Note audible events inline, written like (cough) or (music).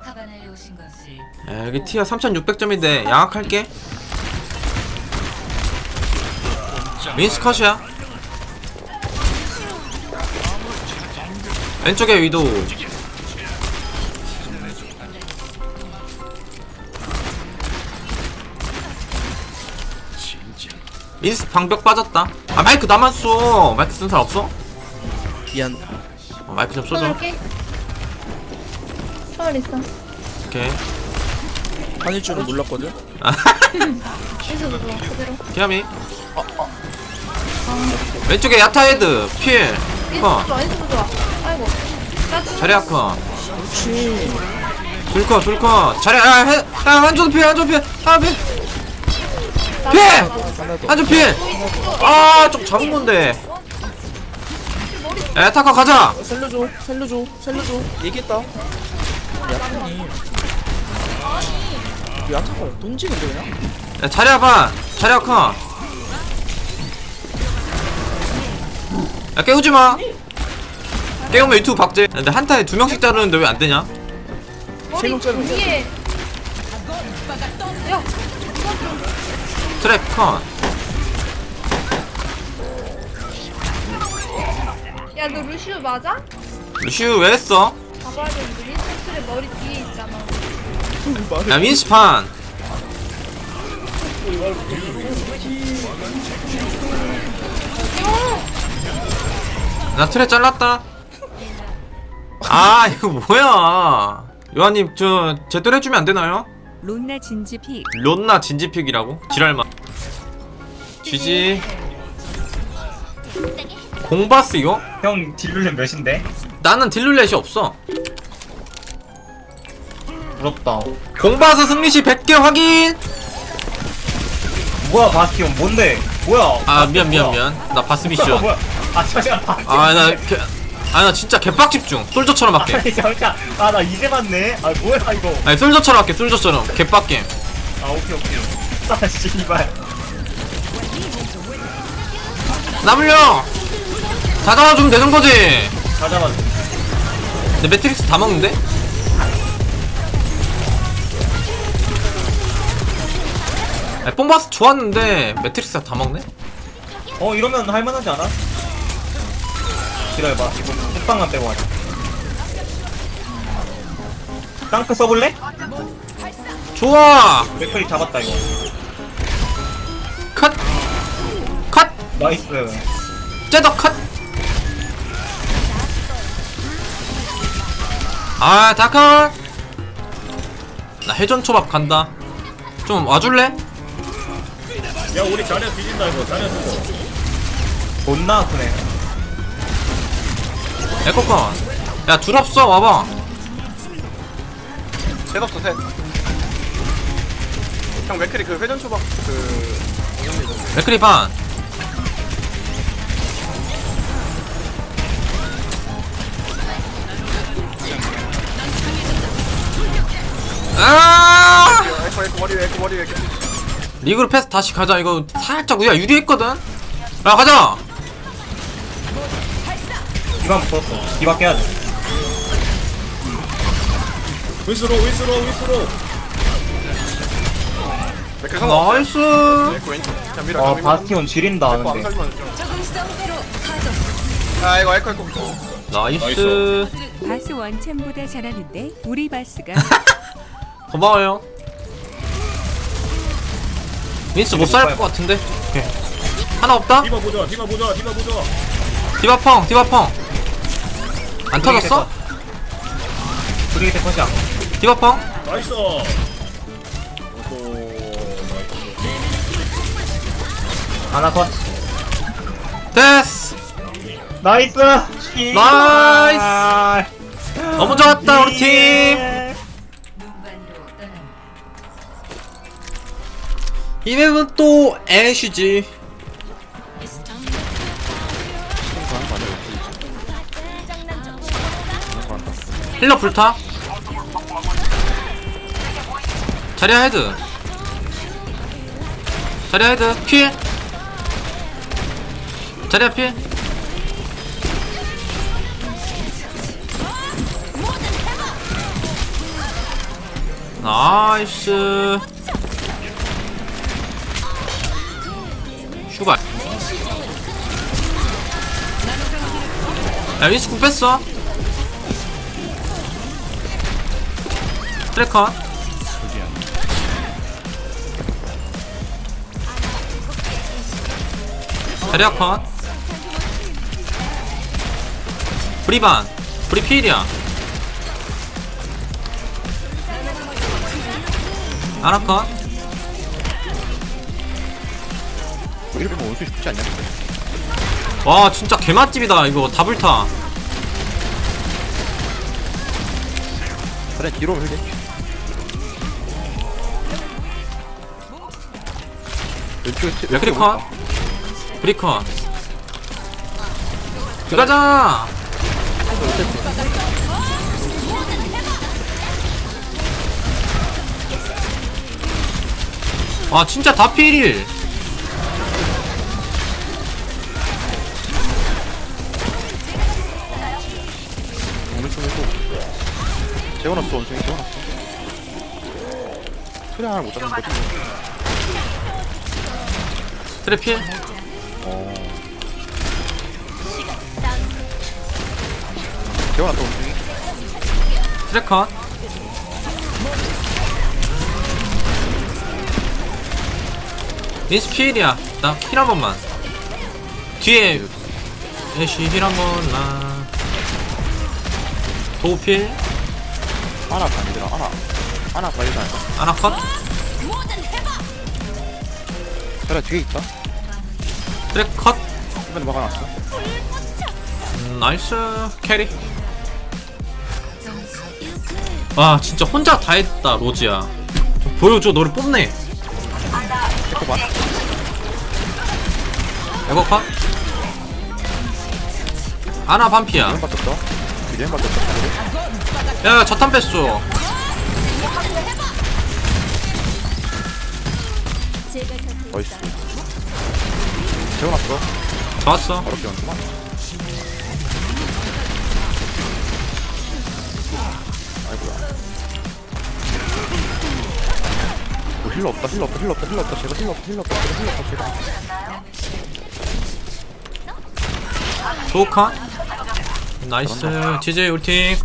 하바나에 오신 것을 야, 여기 티어 3600점인데 양악할게. 민스 컷이야. 왼쪽에 위도. 민스 방벽 빠졌다. 아 마이크 써. 마이크 쓴 사람 없어? 미안. 어, 마이크 좀 써줘 써줄게. 서울 있어. 오케이 아닐 줄은 몰랐거든 (laughs) 있어도 좋아. 그대로. 기아미 왼쪽에 야타 헤드 필 컷. 좋아. 좋아. 아이고. 자리야 컷 그렇지 둘컷 둘컷 자리야 야, 해, 야 한쪽 필 한쪽 필 하나 필 나도 피해! 나도. 하나 더 한쪽 필아좀 잡은 건데 야 타카 가자 살려줘 살려줘 살려줘 얘기했다 야타님 야타가 던지는데 그냥? 야 자리야 반 자리야 컷야 깨우지 마. 깨우면 유튜브 박제. 근데 한 타에 두 명씩 자르는데 왜 안 되냐? 머리 명짜리 위에. 야. 트랩 컷. 야, 너 루시오 맞아? 루시우 왜 했어? 봐봐야 되는데 윈스트의 머리 뒤에 있잖아. 야 민스판 나 트레 잘랐다 아 이거 뭐야 요한님 저 제대로 해주면 안 되나요? 론나 진지픽 론나 진지픽이라고? 지랄마 GG 공바스 이거? 형 딜룰렘 몇인데? 나는 딜룰렛이 없어 부럽다. 공바스 승리시 100개 확인! 뭐야 바스티온? 뭔데? 뭐야? 아 미안 미안? 미안. 나 바스 미션. 뭐야? 아 잠시만 바스티온 아나 아 나 진짜 개빡 집 중. 솔저처럼 할게. 아니 잠깐 아나 이제 봤네. 아 뭐야 이거? 아니 솔저처럼 할게 솔저처럼. 개빡 게임. 아 오케이 오케이. 아 씨발. 나물려! 다 잡아주면 되는 거지! 다 잡았네 근데 매트릭스 다 먹는데? 아니, 뽕바스 좋았는데 매트릭스가 다 먹네? 어 이러면 할만하지 않아? 기다려봐 이거 흑방만 빼고 하자 땅크 써볼래? 좋아 맥커리 잡았다 이거 컷! 컷! 나이스 째더 컷! 아 다컷! 나 회전 초밥 간다 좀 와줄래? 야 우리 자리야 뒤진다 이거 자리야 뒤져 존나 아프네 에코컨 야둘 없어 와봐 셋 없어 셋. 형 맥크리 그 회전 초밥 그 맥크리 반 아! 에코 에코 머리 에코 머리 에코. 리그로 패스 다시 가자 이거 살짝 우리가 유리했거든 야 가자 기반 붙었어 기반 깨야 돼 윈스로 윈스로 윈스로. 나이스. 자 밀어. 아 자, 밀어. 바스티온 지린다 안 근데 살리면 좀. 아 이거 에코 에코. 나이스 바스 원챔보다 잘하는데 우리 바스가 (laughs) 고마워요 민스 못 살 것 같은데? 오케이. 하나 없다? 디바 보자 디바 보자 디바 보자 디바 펑 디바 펑. 안 터졌어? 브리기 때 컷이야 디바펑. 나이스. 하나 컷 됐어. 나이스. 나이스. 너무 좋았다 우리 팀 이 맵은 또 애쉬지. 힐러 불타? 자리야 헤드. 자리야 헤드. 필 자리야 필. 나이스 슈발 야 윈스 국 뺐어? 트래커. 자리아 컷. 브리반. 브리필이야. 아나 컷 이렇게 보면 원수 쉽지 않냐? 와 진짜 개맛집이다 이거 다불타 그래 뒤로 흘게. 왼쪽에 왜 크리컷 브리컷 들어가자 아 진짜 다 필. 재워놨어 원숭이 재워놨어. 소리 하나 못 잡는 거지. 트랩 필. 어. 재워놨어 원숭이. 트랙컷 민스 필이야 나 힐 한 번만 뒤에 애쉬 힐 한 번만 도필 하나 반이더라 하나. 하나 반이다. 아나 컷 그래 뒤에 있다. 트랙 컷 이번에 막아놨어. 음, 나이스 캐리 와 진짜 혼자 다 했다 로지야 좀 보여줘 너를 뽑네 체크 반. 에버컷 아나 반피야 이런 바뀌었어. 이런 바뀌었어. 야 저탄 뺐어 나이스. 재워놨어. 좋았어 바로 재웠구만. 아이고야. 오, 힐러 없다, 힐러 없다, 힐러 없다, 힐러 없다, 제발 힐러 없다, 힐러 없다, 제발 힐러 없다, 제발. 조카 나이스 지제 우리 팀